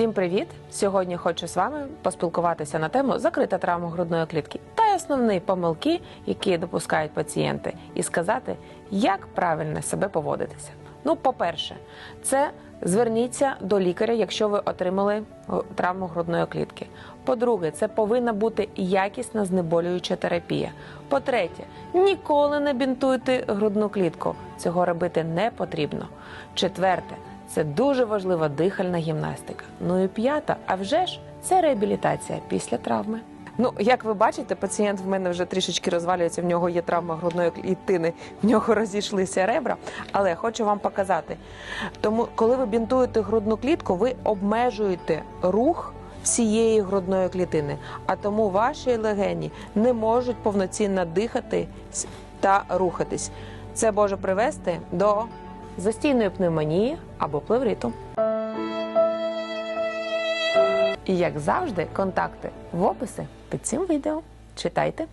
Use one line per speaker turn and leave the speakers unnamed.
Всім привіт! Сьогодні хочу з вами поспілкуватися на тему закрита травма грудної клітки та основні помилки, які допускають пацієнти, і сказати, як правильно себе поводитися. Ну, по-перше, це зверніться до лікаря, якщо ви отримали травму грудної клітки. По-друге, це повинна бути якісна знеболююча терапія. По-третє, ніколи не бінтуйте грудну клітку. Цього робити не потрібно. Четверте, це дуже важлива дихальна гімнастика. Ну і п'ята, а вже ж це реабілітація після травми. Ну, як ви бачите, пацієнт в мене вже трішечки розвалюється, в нього є травма грудної клітини, в нього розійшлися ребра. Але хочу вам показати. Тому, коли ви бінтуєте грудну клітку, ви обмежуєте рух всієї грудної клітини, а тому ваші легені не можуть повноцінно дихати та рухатись. Це може привести до застійної пневмонії або плевриту. І як завжди, контакти в описі під цим відео. Читайте.